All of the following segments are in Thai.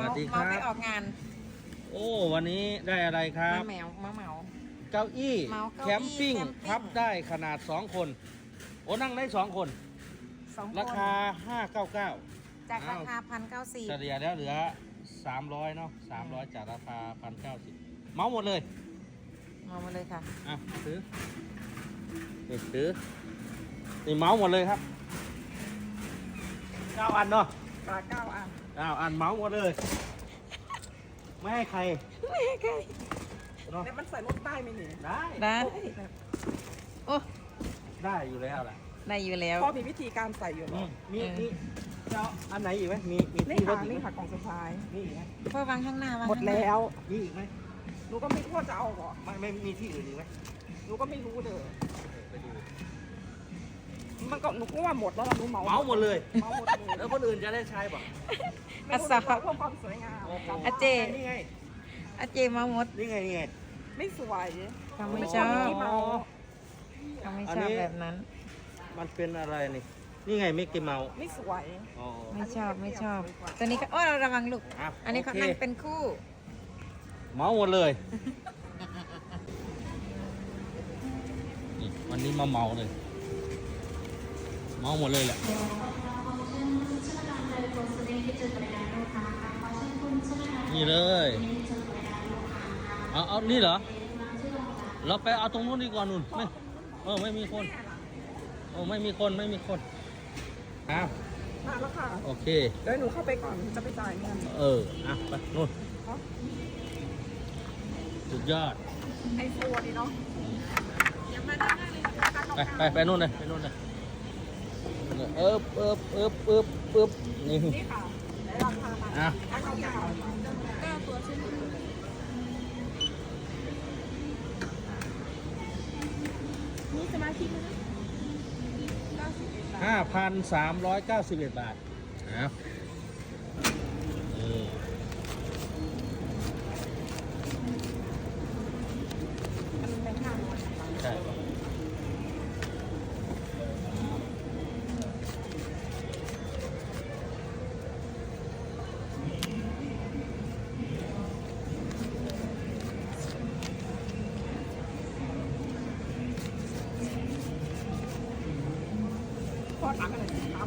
วัสดีครัเมาไปบออกงานโอ้วันนี้ได้อะไรครับมาแมวมาเหมา เก้าอี้เมาเก้าอี้แคมปิ้งแคมปิ้ง พับได้ขนาด 2 คน โอ้นั่งได้ 2 คน สองคนราคา 599 จากราอ้าวคาพันเก้าสี่เฉลี่ยแล้วเหลือ 300 เนาะ300 จากราคา 1,090 เมาหมดเลย เอามาเลยค่ะ อะซื้อนี่ซื้อนี่เมาหมดเลยครับเก้าอันเนาะปลาเก้าอัน เก้าอันเมาหมดเลย ไม่ให้ใคร ไม่ให้ใครเนาะแล้วมันใส่รถได้ไหมเนี่ยได้ได้โอ้ได้อยู่แล้วแหละได้อยู่แล้ว พ่อมีวิธีการใส่อยู่เหรอือมมีเออ มีจะเอาอันไหนอีกไหมมีมีนี่ที่รค่ะถอีกนี่ไหมค่ะกล่องสุดท้าย มีอีกไหมเพื่อวางข้างหน้าวางหมดข้างน้าแล้วมีอีกไหมหนูก็ไม่รู้ว่าจะเอาเหรอไม่ไม่มีที่อื่นอีกไหมหนูก็ไม่รู้เลยไปดู มันก็หนูก็ว่าหมดแล้วล่ะหนูเหมาเมาหมดเลย เหมาหมดเลยแล้วคนอื่นจะได้ใช้ป่ะไม่รู้ว่าเพื่อความสวยงามอาเจ นี่ไง อาเจมาหมดนี่ไงนี่ไง ไม่สวยเขาไม่ไม่ชชออบบที่เมาเขาไม่อันชอบนี้แบบนั้น มันเป็นอะไรนี่ นี่ไงมิกกี้เมาส์ไม่สวยอ๋อ ไม่ชอบไม่ชอบ ตัวนี้ก็โอ้เราระวังลูก อะอันนี้เขาโอเค นั่งเป็นคู่ เมาหมดเลยนี่วันนี้มาเมาเลย เมาหมดเลยแหละนี่เลยเอาเอานี่เหรอ เราไปเอาตรงนู้นดีกว่านุ่นไม่เออไม่มีคนโอ้ไม่มีคนไม่มีคนอ้าวมาแล้วค่ะ โอเคเดี๋ยวหนูเข้าไปก่อนจะไปจ่ายเงินเอออะไปนู่นเนาะสุดยอดไอโฟนนี่เนาะไปไปไปนู่นเลยไปนู่นเลย เอิบเอิบเอิบเอิบเอิบนี่นี่ค่ะได้ราคามาอะถ้าเขาเก่าเก้าตัวชิ้นนี่สมาชิกนะเก้าสิบเอ็ดบาทห้าพันสามร้อยเก้าสิบเอ็ดบาทเอานี่ ล้วใช่ไหมเอา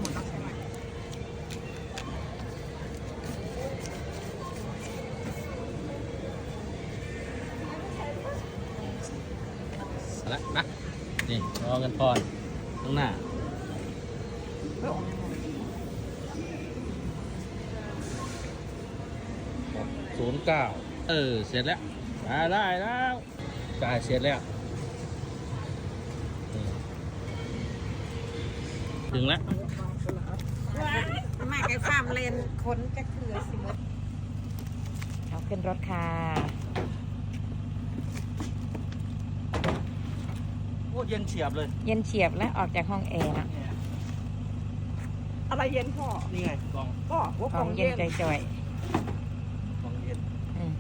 ละนะนี่รอกันก่อนข้างหน้าศูนย์เก้าเออ เสร็จแล้วมาได้แล้วจ่ายเสร็จแล้ว ถึงแล้วมาไกลฟาร์มเลนค้นจะเคือสิมดเอาขึ้นรถค่ะโอ้เย็นเฉียบเลย เย็นเฉียบและออกจากห้องแอร์นะอะไรเย็นพ่อนี่ไงกล่องก็หัวขกล่อองงเย็เย็นนใจจ่อยกล่องเย็น อืม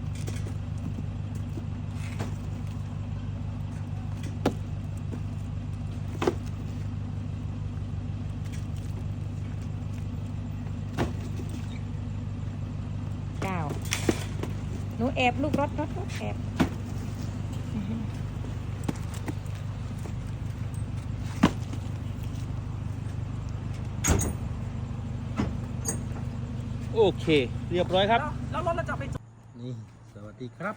เก้า หนูแอบลูกรถรถรถแอบโอเค เรียบร้อยครับ แล้วแล้วรถเราจะไปจอดนี่ สวัสดีครับ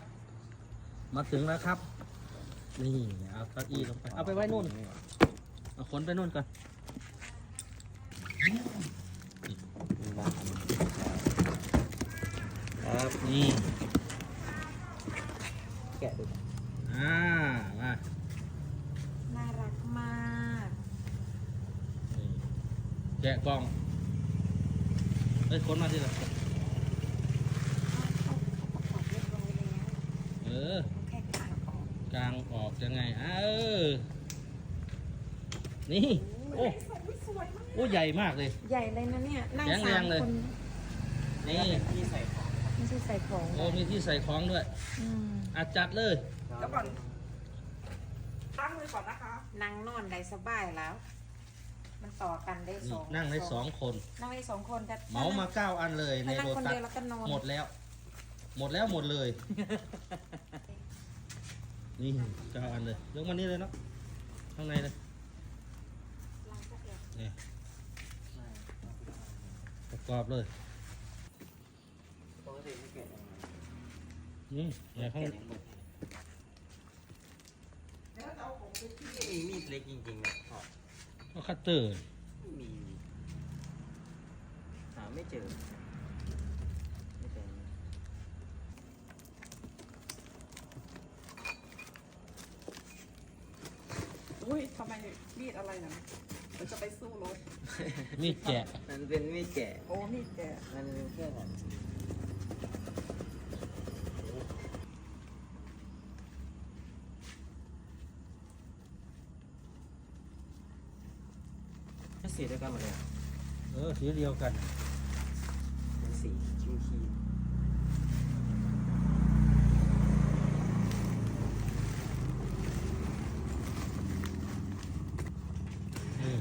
มาถึงแล้วครับ นี่เอาเก้าอี้ลงไป เอาไปไว้นู่น เอาขนไปนู่นก่อนครับนี่ แกะดูอ่ามาน่ารักมากนี่แกะกล่องเอ้ยขนมาที่ละเออแค่กลางออกกลางออกยังไงอ่าเออ นี่ โอ้โอ้ใหญ่มากเลย ใหญ่เลยนะเนี่ยนั่งแข็งแรสางมเลย คน นี่ ไม่ใช่ใส่ของโอ้มีที่ใส่ของด้วยอืมอาจัดเลยแล้วก่อนตั้งมือก่อนนะคะนั่งนอนได้สบายแล้ว มันต่อกันได้นี่สองนั่งได้สองคน นั่งได้สองคนแต่เหมามาเก้าอันเลยในถ้านั่งโรคนตัสเดียวแล้วก็นอนหมดแล้ว หมดแล้วหมดเลย นี่เก้าอันเลยยกมานี่เลยเนาะข้างในเลยนี่ประกอบเลย ปกติไม่เก็บยังไง นี่เนี่ยข้างเก็บยังหมดไม่มีมีดเล็กจริงๆเนี่ยพ่อก็คัตเตอร์ ไม่มีหาไม่เจอ ไม่เจออุ้ยทำไมมีดอะไรนะมันจะไปสู้รถ มีดแกะ มันเป็นมีดแกะโอ้มีดแกมันเป็นเครื่องแบบ สีเดียวกันหมดเลยอะเออสีเดียวกัน เป็นสีครีมครีมนี่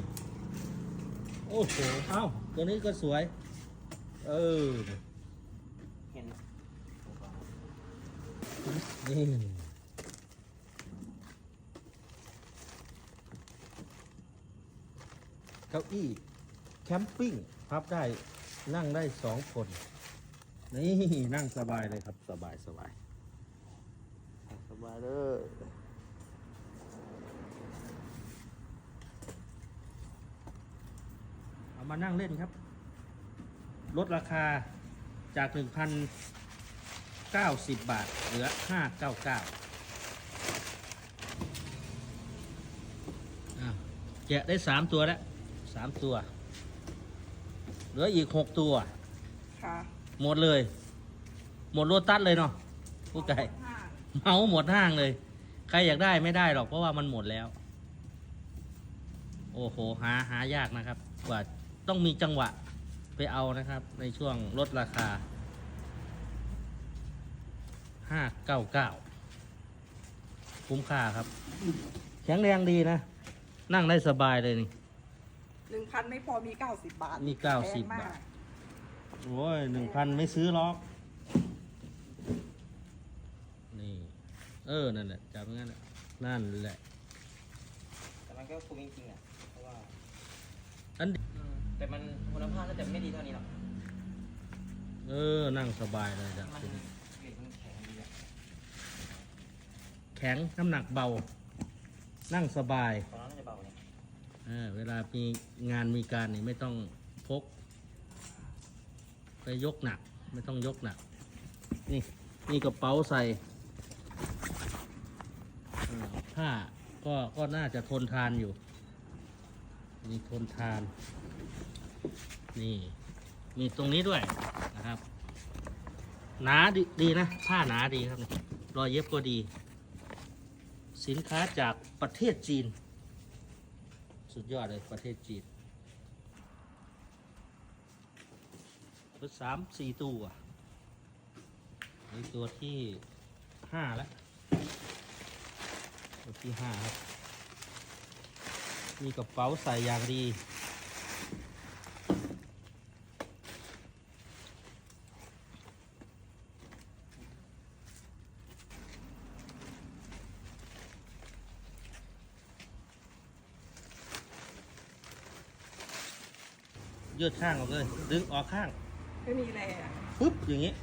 โอ้โหเอ้าตัวนี้ก็สวย เออ เห็นไหมนี่ เก้าอี้แคมปิ้งพับได้นั่งได้สองคน นี่นั่งสบายเลยครับสบายสบายสบายเลยเอามานั่งเล่นครับ ลดราคาจาก 1,090 บาท เหลือ 599อะแกะได้ 3 ตัวแล้ว 3ตัว เหลืออีก6ตัว ค่ะหมดเลย หมดโลตัสเลยเนาะผู้ไก่ห้าเมาหมดห้างเลย ใครอยากได้ไม่ได้หรอกเพราะว่ามันหมดแล้ว โอ้โหหาหายากนะครับ กว่าต้องมีจังหวะไปเอานะครับ ในช่วงลดราคาห้าเก้าเก้าคุ้มค่าครับ แข็งแรงดีนะ นั่งได้สบายเลยนี่ หนึ่งพันไม่พอมีเก้าสิบบาทมีเก้าสิบแพงมบาท โอ้ยหนึ่งพันไม่ซื้อหรอก นี่ เออ นั่นแหละจับงั้นแหละนั่นแหละ แต่มันก็คุ้มจริงๆอะ เพราะว่าอัน อืมแต่มันคุณภาพน่าจะไม่ดีเท่านี้หรอก เออ นั่งสบายเลยจ้ะมันทีนี้เกรดมันแข็งดีอะแข็งน้ำหนักเบา นั่งสบายของเราน่าจะเบาเนี่ย เออเวลามีงานมีการนี่ไม่ต้องพกไปยกหนัก ไม่ต้องยกหนัก นี่นี่กระเป๋าใส่ผ้าก็ก็น่าจะทนทานอยู่นี่ทนทาน นี่ มีตรงนี้ด้วยนะครับ หนาดีดีนะ ผ้าหนาดีครับรอยเย็บก็ดี สินค้าจากประเทศจีน สุดยอดเลยประเทศจีนตัวสามสี่ตัวนี่ตัวที่ห้าแล้วตัวที่ห้าครับ มีกระเป๋าใส่อย่างดี ยืดข้างออกเลย ดึงออกข้างไม่มีแรงปุ๊บอย่างนี้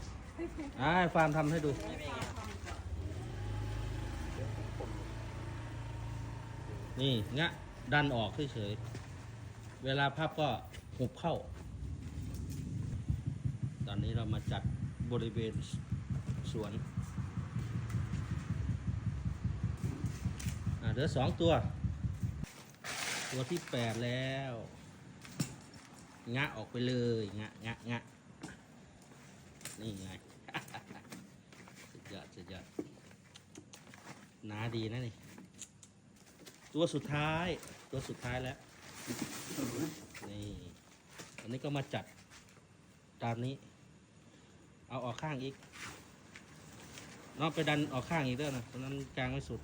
อ่าให้ฟาร์มทำให้ดูไม่เป็นไงนี่งะดันออกเฉยๆเวลาพับก็หุบเข้า ตอนนี้เรามาจัดบริเวณสวนอ่าเหลือสองตัว ตัวที่แปดแล้ว งะออกไปเลยงะงะงะนี่ไง สุดยอดสุดยอดหนาดีนะนี่ ตัวสุดท้าย ตัวสุดท้ายแล้ว นี่อันนี้ก็มาจัดตามนี้ เอาออกข้างอีกน้องไปดันออกข้างอีกเด้อนะตอนนั้นกลางไม่สุด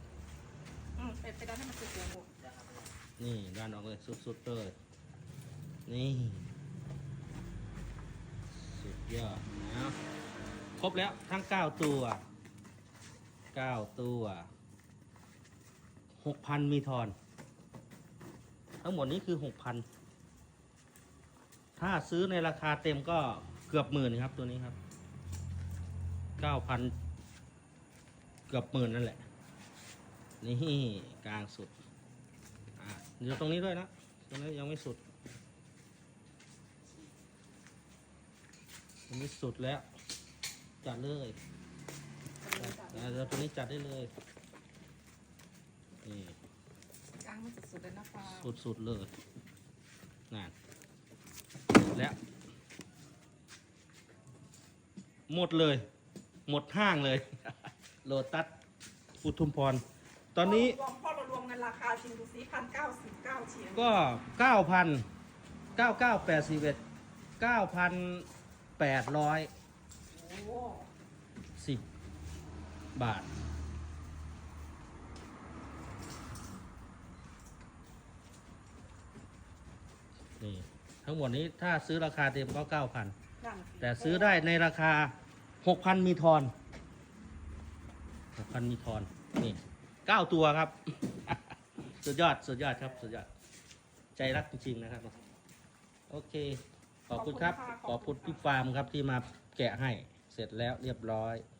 อืมไปไปด้านให้มันสุดๆหมดนี่ดันออกเลยสุดๆเลยนี่สุด ยอดนะครบแล้วทั้ง9ตัว9ตัว6,000มีทอน ทั้งหมดนี้คือ6,000ถ้าซื้อในราคาเต็มก็เกือบหมื่นครับตัวนี้ครับ9,000เกือบหมื่นนั่นแหละ นี่กลางสุด อะเดี๋ยวตรงนี้ด้วยนะตรงนี้ยังไม่สุด ตรงนี้สุดแล้ว จัดเลยอะเดี๋ยวตรงนี้จัดได้เลย นี่กลางมันสุดๆเลยนะคะสุดๆเลยนั่นแล้ว หมดเลย หมดห้างเลย โลตัสอุทุมพร ตอนนี้รวมพอเรารวมเงินราคาจริงดูสิพันเก้าสิบเก้าเชียงก็เก้าพันเก้าเก้าแปดสิบเอ็ดเก้าพัน แปดร้อยโอ้โหสิบบาท นี่ ทั้งหมดนี้ถ้าซื้อราคาเต็มก็เก้าพันนั่งสิแต่ซื้อได้ในราคาหกพันมีทอนหกพันมีทอน นี่เก้าตัวครับ สุดยอด สุดยอดครับ สุดยอด ใจรักจริงๆนะครับ โอเค ขอบคุณครับ ขอบคุณพี่ฟาร์มครับที่มาแกะให้ เสร็จแล้วเรียบร้อยข